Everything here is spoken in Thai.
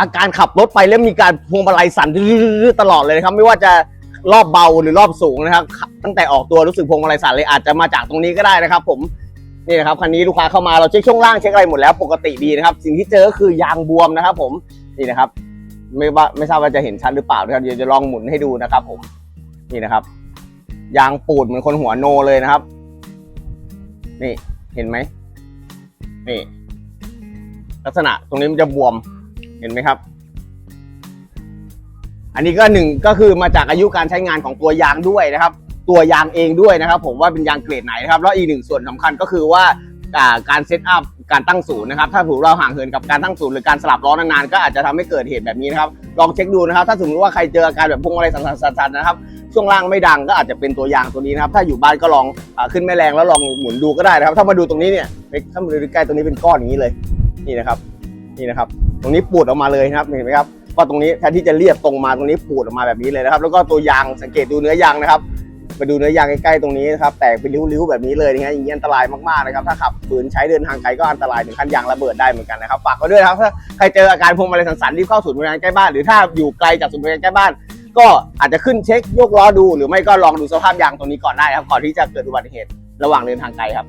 อาการขับรถไปแล้วมีการพวงมาลัยสั่นตลอดเลยนะครับ ไม่ว่าจะรอบเบาหรือรอบสูงนะครับ ตั้งแต่ออกตัวรู้สึกพวงมาลัยสั่นเลยอาจจะมาจากตรงนี้ก็ได้นะครับ ผมนี่นะครับคันนี้ลูกค้าเข้ามาเราเช็คช่วงล่างเช็คอะไรหมดแล้วปกติดีนะครับ สิ่งที่เจอก็คือยางบวมนะครับ ผมนี่นะครับ ไม่ว่าไม่ทราบว่าจะเห็นชัดหรือเปล่านะครับเดี๋ยวจะลองหมุนให้ดูนะครับ ผมนี่นะครับ ยางปูดเหมือนคนหัวโนเลยนะครับ นี่เห็นไหมนี่ ลักษณะตรงนี้มันจะบวม เห็นไหมครับ อันนี้ก็หนึ่งก็คือมาจากอายุการใช้งานของตัวยางด้วยนะครับ ตัวยางเองด้วยนะครับ ผมว่าเป็นยางเกรดไหนนะครับแล้วอีกหนึ่งส่วนสำคัญก็คือว่าการเซตอัพการตั้งศูนย์นะครับ ถ้าถูกเราห่างเหินกับการตั้งศูนย์หรือการสลับล้อนานๆก็อาจจะทำให้เกิดเหตุแบบนี้นะครับ ลองเช็คดูนะครับ ถ้าสมมติว่าใครเจออาการแบบพวงอะไรสั่นๆนะครับ ช่วงล่างไม่ดังก็อาจจะเป็นตัวยางตัวนี้นะครับ ถ้าอยู่บ้านก็ลองอขึ้นแม่แรงแล้วลองหมุนดูก็ได้นะครับ ถ้ามาดูตรงนี้เนี่ยถ้ามาดูใกล้ตรงนี้เป็นก้อนอย่างนี้เลย นี่นะครับ นี่นะครับ ตรงนี้ปูดออกมาเลยนะครับเห็นไหมครับว่าตรงนี้แทนที่จะเรียบตรงมาตรงนี้ปูดออกมาแบบนี้เลยนะครับ แล้วก็ตัวยางสังเกตดูเนื้อยางนะครับมาดูเนื้อยางใกล้ๆตรงนี้นะครับแตกเป็นริ้วๆแบบนี้เลยนะฮะอย่างนี้อันตรายมากๆนะครับถ้าขับฝืนใช้เดินทางไกลก็อันตรายถึงขั้นยางระเบิดได้เหมือนกันนะครับฝากไว้ด้วยครับถ้าใครเจออาการพวงมาลัยสั่นๆรีบเข้าศูนย์บริการใกล้บ้านหรือถ้าอยู่ไกลจากศูนย์บริการใกล้บ้าน ก็อาจจะขึ้นเช็คยกล้อดู หรือไม่ก็ลองดูสภาพยางตรงนี้ก่อนได้ครับก่อนที่จะเกิดอุบัติเหตุระหว่างเดินทางไกลครับ